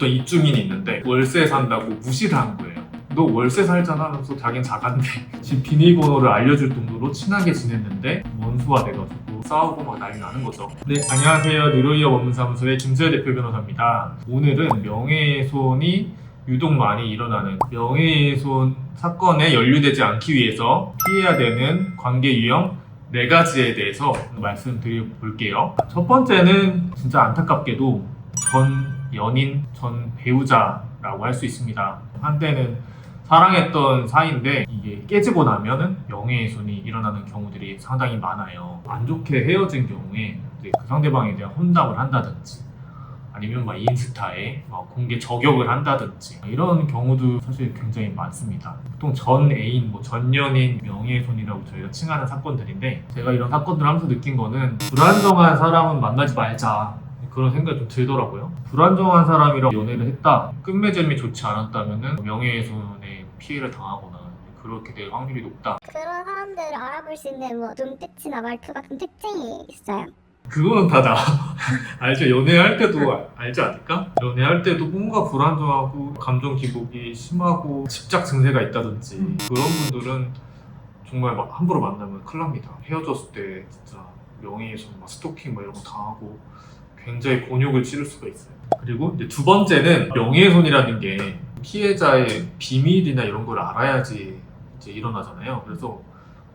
어떤 입주민이 있는데 월세 산다고 무시를 한 거예요. 너 월세 살잖아 하면서 자긴 자간데 집 비밀번호를 알려줄 정도로 친하게 지냈는데 원수가 돼가지고 싸우고 막 난리 나는 거죠. 네, 안녕하세요. 느로이어 법무사무소의 김수혜 대표 변호사입니다. 오늘은 명예훼손이 유독 많이 일어나는 명예훼손 사건에 연루되지 않기 위해서 피해야 되는 관계 유형 네 가지에 대해서 말씀드려 볼게요. 첫 번째는 진짜 안타깝게도 전 연인, 전 배우자라고 할 수 있습니다. 한때는 사랑했던 사이인데 이게 깨지고 나면은 명예훼손이 일어나는 경우들이 상당히 많아요. 안 좋게 헤어진 경우에 그 상대방에 대한 혼담을 한다든지 아니면 막 인스타에 막 공개 저격을 한다든지 이런 경우도 사실 굉장히 많습니다. 보통 전 애인, 뭐 전 연인 명예훼손이라고 저희가 칭하는 사건들인데 제가 이런 사건들 하면서 느낀 거는 불안정한 사람은 만나지 말자 그런 생각이 좀 들더라고요. 불안정한 사람이랑 연애를 했다, 끝맺음이 좋지 않았다면은 명예훼손에 피해를 당하거나 그렇게 될 확률이 높다. 그런 사람들을 알아볼 수 있는 뭐 눈빛이나 말투 같은 특징이 있어요. 그거는 다 나. 알죠? 연애할 때도 알- 알지 않을까? 연애할 때도 뭔가 불안정하고 감정 기복이 심하고 집착 증세가 있다든지 그런 분들은 정말 막 함부로 만나면 큰일 납니다. 헤어졌을 때 진짜 명예훼손, 막 스토킹 막 이런 거 당하고 굉장히 곤욕을 치를 수가 있어요. 그리고 이제 두 번째는 명예훼손이라는 게 피해자의 비밀이나 이런 걸 알아야지 이제 일어나잖아요. 그래서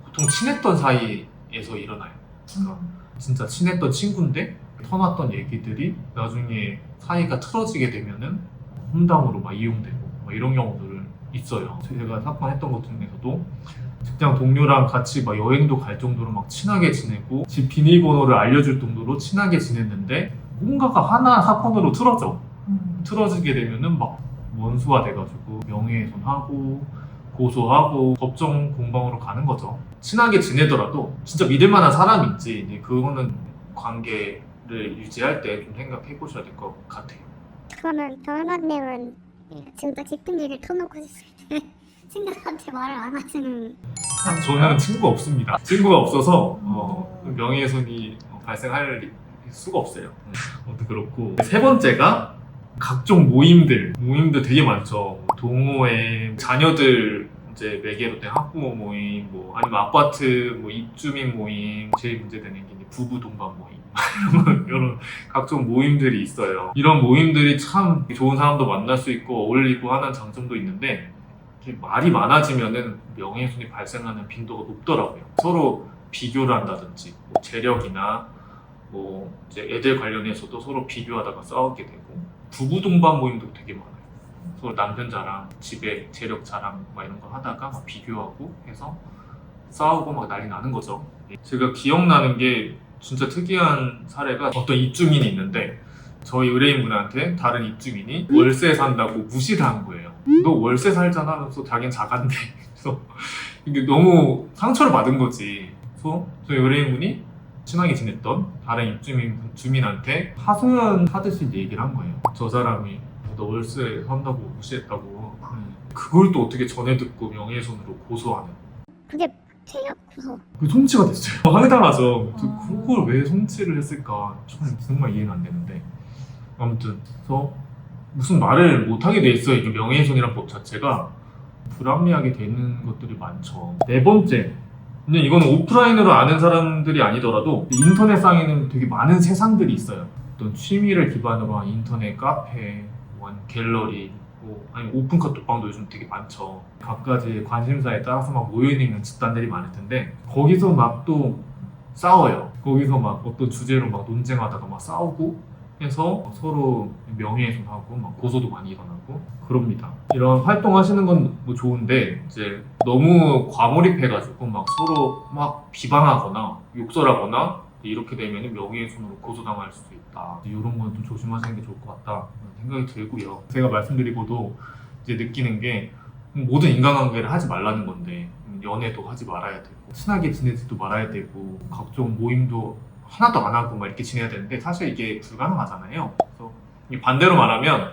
보통 친했던 사이에서 일어나요. 그러니까 진짜 친했던 친구인데 터놨던 얘기들이 나중에 사이가 틀어지게 되면은 혼담으로 막 이용되고 막 이런 경우들 있어요. 제가 사건 했던 것 중에서도 직장 동료랑 같이 막 여행도 갈 정도로 막 친하게 지내고 집 비밀번호를 알려줄 정도로 친하게 지냈는데 뭔가가 하나 사건으로 틀어져. 틀어지게 되면은 막 원수가 돼가지고 명예훼손하고 고소하고 법정 공방으로 가는 거죠. 친하게 지내더라도 진짜 믿을 만한 사람인지 이제 그거는 관계를 유지할 때 좀 생각해 보셔야 될 것 같아요. 그러면 변호사님은 진짜 깊은 얘기를 터놓고 싶을 때 친구한테 말을 안 하시는 저는 친구가 없습니다. 친구가 없어서 어, 명예훼손이 발생할 수가 없어요. 음, 아무튼 그렇고 세 번째가 각종 모임들 모임도 되게 많죠. 동호회 자녀들 이제 매개로 된 학부모 모임, 뭐 아니면 아파트 뭐 입주민 모임, 제일 문제되는 게 이제 부부 동반 모임 이런 각종 모임들이 있어요. 이런 모임들이 참 좋은 사람도 만날 수 있고 어울리고 하는 장점도 있는데 말이 많아지면은 명예훼손이 발생하는 빈도가 높더라고요. 서로 비교를 한다든지 뭐 재력이나 뭐 이제 애들 관련해서도 서로 비교하다가 싸우게 되고 부부 동반 모임도 되게 많아요. 서로 남편 자랑, 집에 재력 자랑 막 이런 거 하다가 막 비교하고 해서 싸우고 막 난리 나는 거죠. 제가 기억나는 게 진짜 특이한 사례가 어떤 입주민이 있는데 저희 의뢰인분한테 다른 입주민이 월세 산다고 무시를 한 거예요. 너 월세 살잖아 하면서 자긴 자간데 그래서 이게 너무 상처를 받은 거지. 그래서 저희 의뢰인분이 친하게 지냈던 다른 입주민 분- 주민한테 하소연 하듯이 얘기를 한 거예요. 저 사람이 너 월세 산다고 무시했다고. 음. 그걸 또 어떻게 전해 듣고 명예훼손으로 고소하는. 그게 돼요? 그래서 그 송치가 됐어요. 황당하죠. 그걸 왜 송치를 했을까? 참 정말 이해는 안 되는데. 아무튼 그래서 무슨 말을 못하게 돼 있어요. 이게 명예훼손이란 법 자체가 불합리하게 되는 것들이 많죠. 네 번째. 근데 이거는 오프라인으로 아는 사람들이 아니더라도 인터넷상에는 되게 많은 세상들이 있어요. 어떤 취미를 기반으로 한 인터넷 카페, 뭐 아니면 갤러리, 뭐 아니면 오픈 카톡방도 요즘 되게 많죠. 각가지 관심사에 따라서 막 모여있는 집단들이 많을 텐데 거기서 막 또 싸워요. 거기서 막 어떤 주제로 막 논쟁하다가 막 싸우고 해서 서로 명예훼손하고 막 고소도 많이 일어나고 그럽니다. 이런 활동하시는 건 뭐 좋은데 이제 너무 과몰입해가지고 막 서로 막 비방하거나 욕설하거나 이렇게 되면 명예훼손으로 고소당할 수도 있다. 이런 건 좀 조심하시는 게 좋을 것 같다 생각이 들고요. 제가 말씀드리고도 이제 느끼는 게 모든 인간관계를 하지 말라는 건데 연애도 하지 말아야 되고 친하게 지내지도 말아야 되고 각종 모임도 하나도 안 하고 막 이렇게 지내야 되는데 사실 이게 불가능하잖아요. 그래서 이 반대로 말하면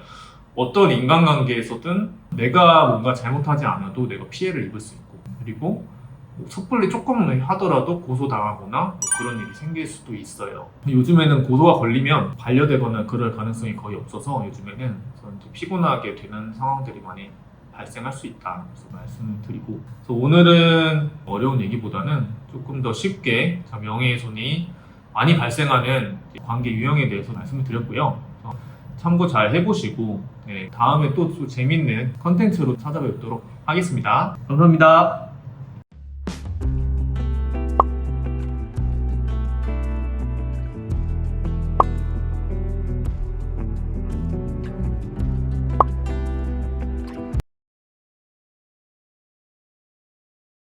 어떤 인간관계에서든 내가 뭔가 잘못하지 않아도 내가 피해를 입을 수 있고 그리고 섣불리 조금 하더라도 고소당하거나 뭐 그런 일이 생길 수도 있어요. 요즘에는 고소가 걸리면 반려되거나 그럴 가능성이 거의 없어서 요즘에는 피곤하게 되는 상황들이 많이 발생할 수 있다. 그래서 말씀드리고 그래서 오늘은 어려운 얘기보다는 조금 더 쉽게 자, 명예훼손이 많이 발생하는 관계 유형에 대해서 말씀을 드렸고요. 참고 잘 해보시고 네, 다음에 또, 또 재밌는 컨텐츠로 찾아뵙도록 하겠습니다. 감사합니다.